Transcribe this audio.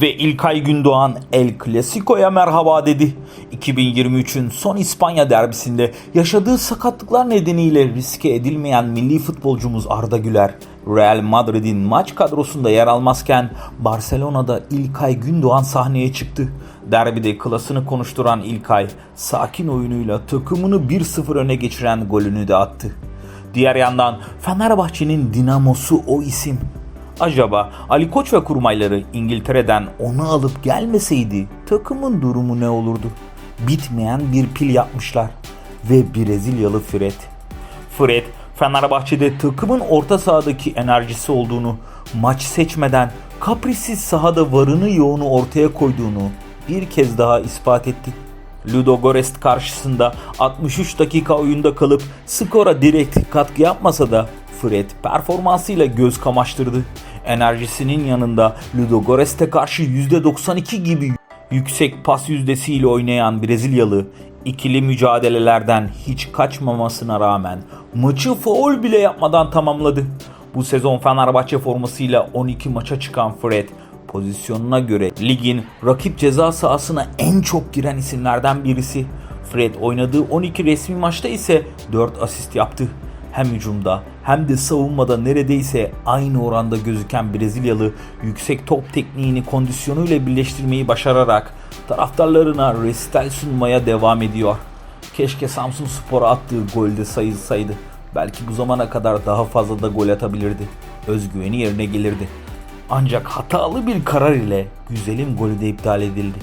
Ve İlkay Gündoğan El Clasico'ya merhaba dedi. 2023'ün son İspanya derbisinde yaşadığı sakatlıklar nedeniyle riske edilmeyen milli futbolcumuz Arda Güler, Real Madrid'in maç kadrosunda yer almazken Barcelona'da İlkay Gündoğan sahneye çıktı. Derbide klasını konuşturan İlkay, sakin oyunuyla takımını 1-0 öne geçiren golünü de attı. Diğer yandan Fenerbahçe'nin dinamosu o isim. Acaba Ali Koç ve kurmayları İngiltere'den onu alıp gelmeseydi takımın durumu ne olurdu? Bitmeyen bir pil yapmışlar ve Brezilyalı Fred. Fred Fenerbahçe'de takımın orta sahadaki enerjisi olduğunu, maç seçmeden kaprisiz sahada varını yoğunu ortaya koyduğunu bir kez daha ispat etti. Ludogorets karşısında 63 dakika oyunda kalıp skora direkt katkı yapmasa da Fred performansıyla göz kamaştırdı. Enerjisinin yanında Ludogorets'e karşı %92 gibi yüksek pas yüzdesiyle oynayan Brezilyalı ikili mücadelelerden hiç kaçmamasına rağmen maçı faul bile yapmadan tamamladı. Bu sezon Fenerbahçe formasıyla 12 maça çıkan Fred pozisyonuna göre ligin rakip ceza sahasına en çok giren isimlerden birisi. Fred oynadığı 12 resmi maçta ise 4 asist yaptı. Hem hücumda hem de savunmada neredeyse aynı oranda gözüken Brezilyalı yüksek top tekniğini kondisyonuyla birleştirmeyi başararak taraftarlarına resital sunmaya devam ediyor. Keşke Samsun Spor'a attığı golde sayılsaydı. Belki bu zamana kadar daha fazla da gol atabilirdi. Özgüveni yerine gelirdi. Ancak hatalı bir karar ile güzelim golü de iptal edildi.